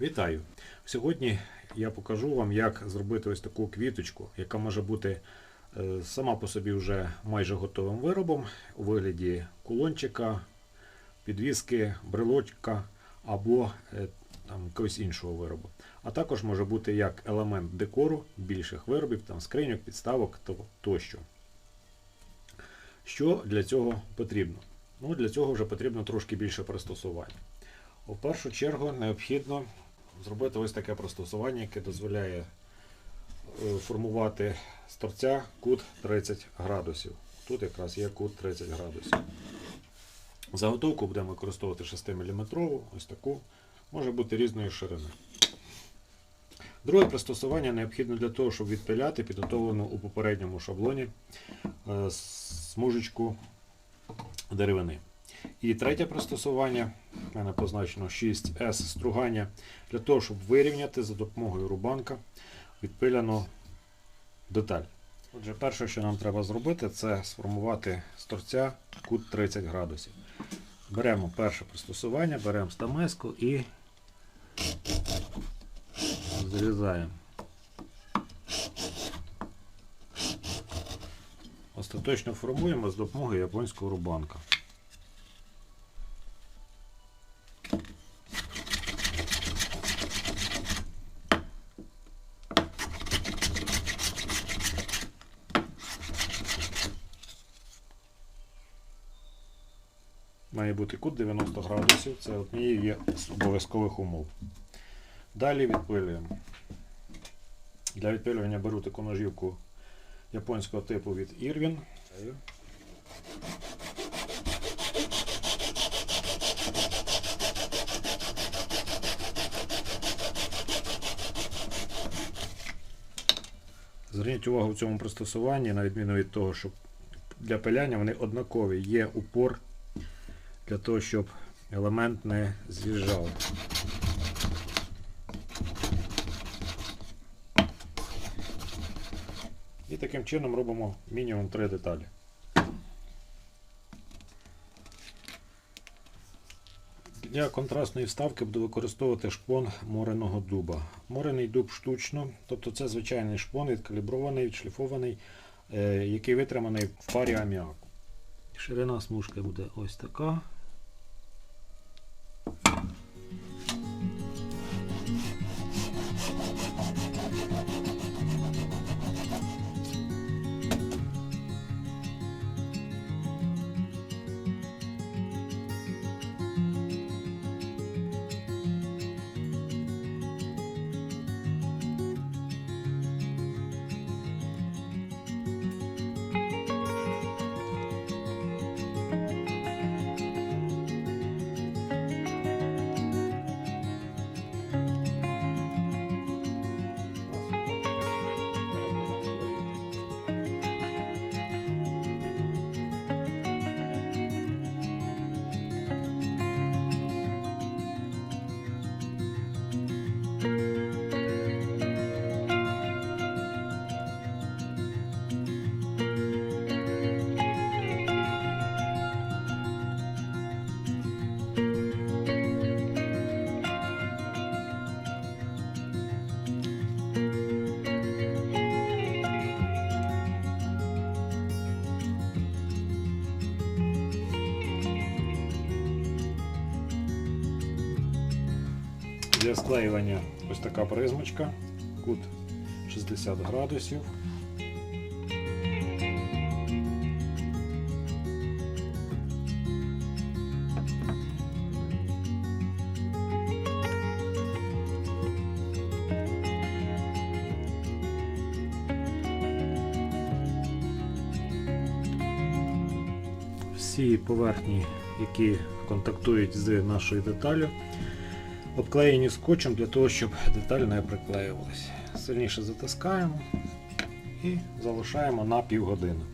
Вітаю! Сьогодні я покажу вам, як зробити ось таку квіточку, яка може бути е, сама по собі вже майже готовим виробом у вигляді кулончика, підвіски, брелочка або е, там, якогось іншого виробу. А також може бути як елемент декору більших виробів, там, скриньок, підставок то- тощо. Що для цього потрібно? Ну, для цього вже потрібно трошки більше пристосувань. У першу чергу необхідно зробити ось таке пристосування, яке дозволяє е, формувати з торця кут 30 градусів. Тут якраз є кут 30 градусів. Заготовку будемо використовувати 6 мм, ось таку, може бути різної ширини. Друге пристосування необхідно для того, щоб відпиляти підготовлену у попередньому шаблоні е, смужечку деревини. І третє пристосування, в мене позначено 6S стругання, для того, щоб вирівняти за допомогою рубанка відпиляну деталь. Отже, перше, що нам треба зробити, це сформувати з торця кут 30 градусів. Беремо перше пристосування, беремо стамеску і зрізаємо. Остаточно формуємо з допомогою японського рубанка. Має бути кут 90 градусів, це однією є з обов'язкових умов. Далі відпилюємо. Для відпилювання беру таку ножівку японського типу від Irwin. Зверніть увагу в цьому пристосуванні, на відміну від того, що для пиляння вони однакові. Є упор для того, щоб елемент не з'їжджав. І таким чином робимо мінімум три деталі. Для контрастної вставки буду використовувати шпон мореного дуба. Морений дуб штучно, тобто це звичайний шпон, відкалібрований, відшліфований, е, який витриманий в парі аміаку. Ширина смужки буде ось така. Для склеювання ось така призмочка, кут 60 градусів. Всі поверхні, які контактують з нашою деталлю, обклеєні скотчем для того, щоб деталь не приклеювалася. Сильніше затискаємо і залишаємо на півгодини.